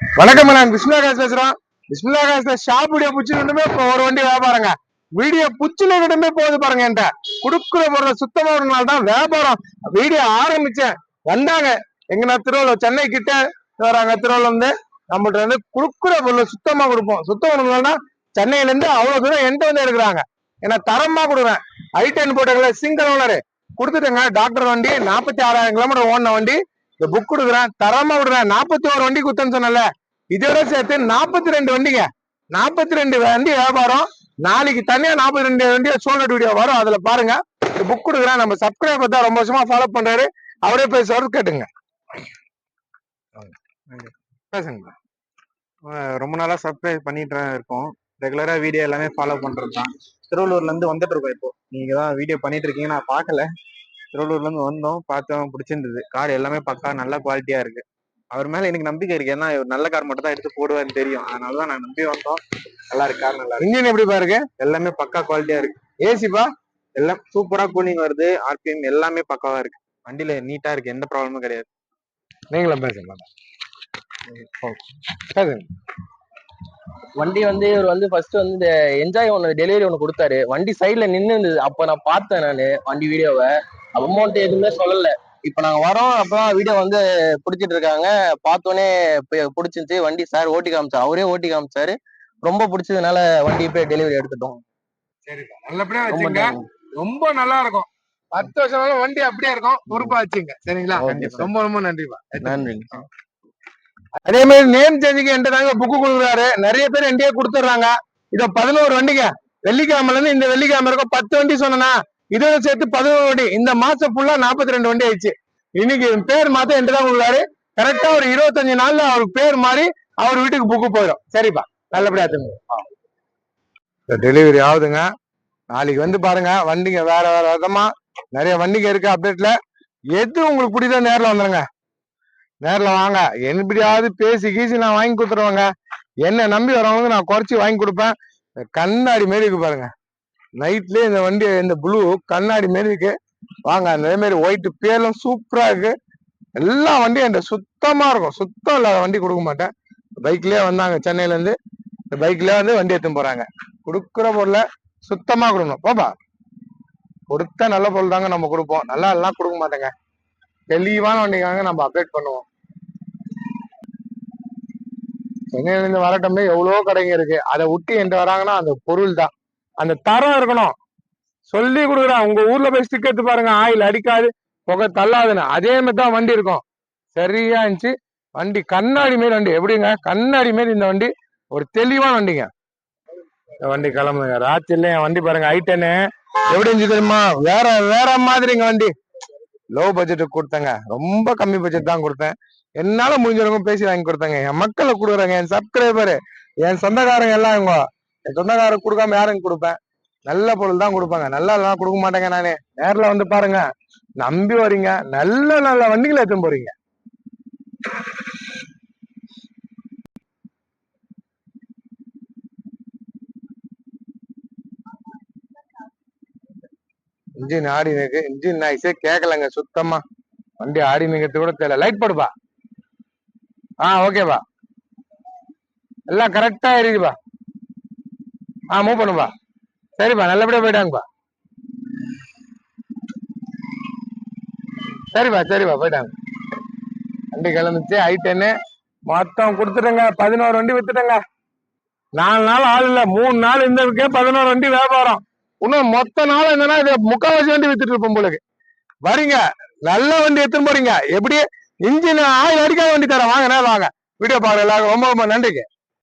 வணக்கம் நான் விஷ்ணுகாஸ் பேசுறோம். விஷ்ணுகாஸ் ஷாப் வீடியோ புச்சுக்கிட்டுமே இப்போ ஒரு வண்டி வியாபாரங்க வீடியோ புச்சுல கிட்டமே போகுது பாருங்க என்கிட்ட. குடுக்குற பொருள் சுத்தமா ஒரு நாள் தான் வியாபாரம். வீடியோ ஆரம்பிச்சேன். வந்தாங்க. எங்க நான் சென்னை கிட்ட வராங்க. திருவள்ளுவர் வந்து நம்மகிட்ட வந்து குடுக்குற பொருள் சுத்தமா கொடுப்போம். சுத்தம் பண்ணணும்னா சென்னையில இருந்து அவ்வளவு தூரம் என்கிட்ட வந்து எடுக்கிறாங்க. ஏன்னா தரமா கொடுக்குறேன். ஐ டென் போட்டங்கள சிங்கிள் ஓனரு கொடுத்துட்டேங்க. டாக்டர் வண்டி நாற்பத்தி ஆறாயிரம் கிலோமீட்டர் ஓடின வண்டி. இந்த புக் கொடுக்குறேன். தரமா விடுறேன். நாற்பத்தி ஒரு வண்டி குத்தன்னு சொன்னல இதோட சேர்த்து நாற்பத்தி ரெண்டு வண்டிங்க. நாற்பத்தி ரெண்டு வண்டி வியாபாரம். நாளைக்கு தனியா நாற்பத்தி ரெண்டு வண்டியா சோல்ட் வீடியோ வரும். அதுல பாருங்க. இந்த புக் கொடுக்குறேன். நம்ம சப்ஸ்கிரைபர் தான் ரொம்ப வருஷமா ஃபாலோ பண்றாரு. அவரே போய் பேசுவாரு கேட்டுங்க. பேசுங்க. ரொம்ப நாளா சப்ஸ்கிரைப் பண்ணிட்டு இருக்கோம். ரெகுலரா வீடியோ எல்லாமே ஃபாலோ பண்றது தான் திருவள்ளூர்ல இருந்து வந்துட்டு இருக்கோம் இப்போ. நீங்க தான் வீடியோ பண்ணிட்டு இருக்கீங்க நான் பார்க்கல. திருவள்ளூர்ல இருந்து வந்தோம் பார்த்தோம் பிடிச்சிருந்தது. கார் எல்லாமே பக்கா நல்ல குவாலிட்டியா இருக்கு. அவர் மேல எனக்கு நம்பிக்கை இருக்கு. ஏன்னா இவர் நல்ல கார் மட்டும் தான் எடுத்து போடுவாருன்னு தெரியும். அதனால தான் நான் நம்பி வந்தோம். நல்லா இருக்கு கார் நல்லா இருக்கு. இன்ஜின் எப்படி பாருங்க எல்லாமே பக்கா குவாலிட்டியா இருக்கு. ஏசிப்பா எல்லாம் சூப்பரா கூலிங் வருது. ஆர்பிஎம் எல்லாமே பக்காவா இருக்கு. வண்டியில நீட்டா இருக்கு. எந்த ப்ராப்ளமும் கிடையாது. நீங்களும் பேசுங்க பேசுங்க. வண்டி வந்து இவர் வந்து ஃபர்ஸ்ட் வந்து இந்த என்ஜாய் ஒன்று டெலிவரி ஒன்று கொடுத்தாரு. வண்டி சைட்ல நின்று இருந்தது. அப்போ நான் பார்த்தேன் நான் வண்டி வீடியோவை அமௌண்ட் எதுவுமே சொல்லல. இப்போ நாங்கள் வரோம். அப்பதான் வீடியோ வந்து பிடிச்சிட்டு இருக்காங்க. பார்த்தோன்னே பிடிச்சிருந்துச்சு. வண்டி சார் ஓட்டி காமிச்சார். அவரே ஓட்டி காமிச்சாரு. ரொம்ப பிடிச்சதுனால வண்டி போய் டெலிவரி எடுத்துட்டோம். நல்லபடியா ரொம்ப வச்சுங்க. நன்றி. ரொம்ப நல்லா இருக்கும். பத்து வருஷம் வண்டி அப்படியே இருக்கும். பொறுப்பா வச்சுங்க. சரிங்களா. ரொம்ப ரொம்ப நன்றிப்பா. நன்றி அதே மாதிரி நேம் சேஞ்சுக்கு என்கிட்ட தாங்க புக்கு கொடுக்குறாரு. நிறைய பேர் என்கிட்டயே கொடுத்துட்றாங்க. இதோ பதினோரு வண்டிங்க. வெள்ளிக்கிழமைல இருந்து இந்த வெள்ளிக்கிழமை இருக்கும் பத்து வண்டி சொன்னேன்னா இதோட சேர்த்து பதினோரு வண்டி. இந்த மாசம் ஃபுல்லா நாற்பத்தி ரெண்டு வண்டி ஆயிடுச்சு. இன்னைக்கு என் பேர் மாத்த என்கிட்ட தான் கொடுக்குறாரு. கரெக்டா ஒரு இருபத்தஞ்சு நாள்ல அவர் பேர் மாறி அவர் வீட்டுக்கு புக்கு போயிடும். சரிப்பா. நல்லபடியா டெலிவரி ஆகுதுங்க. நாளைக்கு வந்து பாருங்க. வண்டிங்க வேற வேற விதமா நிறைய வண்டிங்க இருக்கு அப்டேட்ல எது உங்களுக்கு பிடிச்சோ நேரில் வந்துருங்க. நேர்ல வாங்க. எப்படியாவது பேசி கீசி நான் வாங்கி கொடுத்துருவேங்க. என்ன நம்பி வரவங்க நான் குறைச்சி வாங்கி கொடுப்பேன். கண்ணாடி மாரி இருக்கு பாருங்க. நைட்லயே இந்த வண்டி இந்த ப்ளூ கண்ணாடி மாரி இருக்கு. வாங்க அதே மாதிரி ஒயிட் பேர்லாம் சூப்பரா இருக்கு. எல்லா வண்டியும் என்கிட்ட சுத்தமா இருக்கும். சுத்தம் இல்லாத வண்டி கொடுக்க மாட்டேன். பைக்லயே வந்தாங்க சென்னையில இருந்து இந்த பைக்லேயே வந்து வண்டி எடுத்துன்னு போறாங்க. கொடுக்குற பொருளை சுத்தமா கொடுக்கணும். பாப்பா. கொடுத்த நல்ல பொருள் தாங்க நம்ம கொடுப்போம். நல்லா எல்லாம் கொடுக்க மாட்டேங்க. தெளிவான வண்டிக்காக நம்ம அப்டேட் பண்ணுவோம். சென்னையில இருந்து வர எவ்வளவோ கடைங்க இருக்கு. அதை விட்டு என்கிட்ட வராங்கன்னா அந்த பொருள் தான் அந்த தரம் இருக்கணும். சொல்லி கொடுக்குறேன் உங்க ஊர்ல போய் ஸ்டிக் எடுத்து பாருங்க. ஆயில் அடிக்காது புகை தள்ளாதுன்னு. அதே மாதிரி தான் வண்டி இருக்கும். சரியா இருந்துச்சு. வண்டி கண்ணாடி மாரி வண்டி. எப்படிங்க? கண்ணாடி மாரி இந்த வண்டி. ஒரு தெளிவான வண்டிங்க. இந்த வண்டி கிளம்புங்க. ராத்திரில என் வண்டி பாருங்க ஐட்டனு எப்படி இருந்துச்சு தெரியுமா? வேற வேற மாதிரிங்க வண்டி. லோ பட்ஜெட்டுக்கு கொடுத்தேங்க. ரொம்ப கம்மி பட்ஜெட் தான் கொடுத்தேன். என்னால முடிஞ்சவங்க பேசி வாங்கி கொடுத்தேங்க. என் மக்களை கொடுக்குறேங்க. என் சப்ஸ்கிரைபரு என் சொந்தக்காரங்க எல்லாம் இவங்க. என் சொந்தக்காரங்க கொடுக்காம யாருங்க கொடுப்பேன்? நல்ல பொருள் தான் கொடுப்பாங்க. நல்லா எல்லாம் கொடுக்க மாட்டேங்க நானே. நேர்ல வந்து பாருங்க. நம்பி வரீங்க நல்ல நல்ல வண்டிகளை எடுத்துன்னு போறீங்க. இன்ஜின் ஆடி இருக்கு இன்ஜின் நாய்ஸே கேட்கலங்க சுத்தமா. வண்டி ஆடி நிக்கிறது கூட தெரியல. லைட் போடுப்பா. ஆ ஓகேப்பா எல்லாம் கரெக்டா எரியுதுப்பா ஆ மூவ் பண்ணுப்பா சரிப்பா நல்லபடியா போயிட்டாங்கப்பா. சரிப்பா சரிப்பா போயிட்டாங்க. வண்டி கிளம்பிச்சு ஐட்டன்னு டென்னு மொத்தம் கொடுத்துட்டேங்க. பதினோரு வண்டி வித்துட்டேங்க. நாலு நாள் ஆள் இல்ல. மூணு நாள் இருந்ததுக்கே பதினோரு வண்டி வியாபாரம். இன்னும் மொத்த நாள் என்னன்னா இது முக்கால்வாசி வண்டி வித்துட்டு இருப்போம் உங்களுக்கு வரீங்க. நல்ல வண்டி எடுத்துன்னு போறீங்க. எப்படி? இன்ஜின் ஆயில் அடிக்காத வண்டி தரேன். வாங்க வாங்க. வீடியோ பாருங்க எல்லாருக்கும் ரொம்ப ரொம்ப நன்றிங்க.